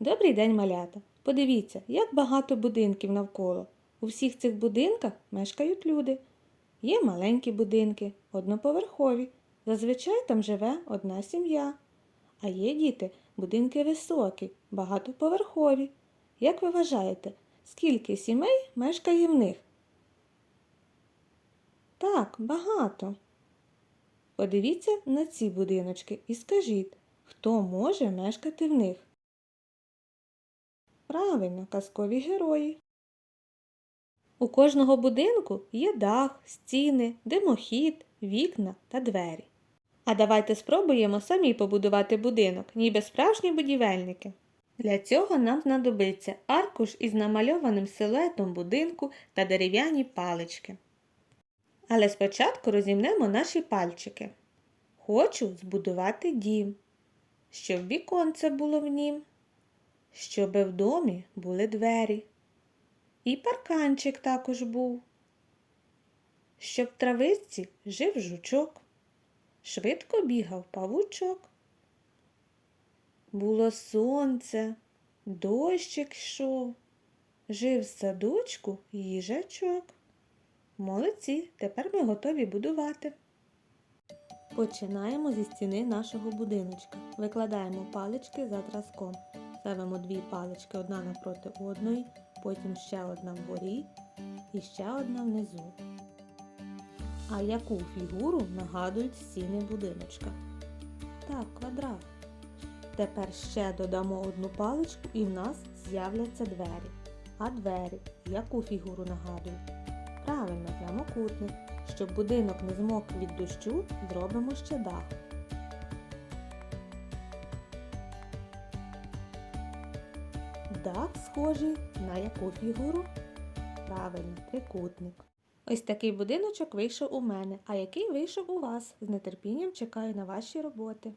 Добрий день, малята! Подивіться, як багато будинків навколо. У всіх цих будинках мешкають люди. Є маленькі будинки, одноповерхові. Зазвичай там живе одна сім'я. А є діти, будинки високі, багатоповерхові. Як ви вважаєте, скільки сімей мешкає в них? Так, багато. Подивіться на ці будиночки і скажіть, хто може мешкати в них? Правильно, казкові герої. У кожного будинку є дах, стіни, димохід, вікна та двері. А давайте спробуємо самі побудувати будинок, ніби справжні будівельники. Для цього нам знадобиться аркуш із намальованим силуетом будинку та дерев'яні палички. Але спочатку розімнемо наші пальчики. Хочу збудувати дім, щоб віконце було в нім, щоби в домі були двері. І парканчик також був, щоб в травичці жив жучок, швидко бігав павучок. Було сонце, дощик йшов, жив в садочку їжачок. Молодці, тепер ми готові будувати. Починаємо зі стіни нашого будиночка. Викладаємо палички за зразком. Ставимо дві палички одна напроти одної, потім ще одна вгорі і ще одна внизу. А яку фігуру нагадують стіни будиночка? Так, квадрат. Тепер ще додамо одну паличку і в нас з'являться двері. А двері яку фігуру нагадують? Правильно, прямокутник. Щоб будинок не змок від дощу, зробимо ще дах. Дах схожий на яку фігуру? Правильно, трикутник. Ось такий будиночок вийшов у мене, а який вийшов у вас. З нетерпінням чекаю на ваші роботи.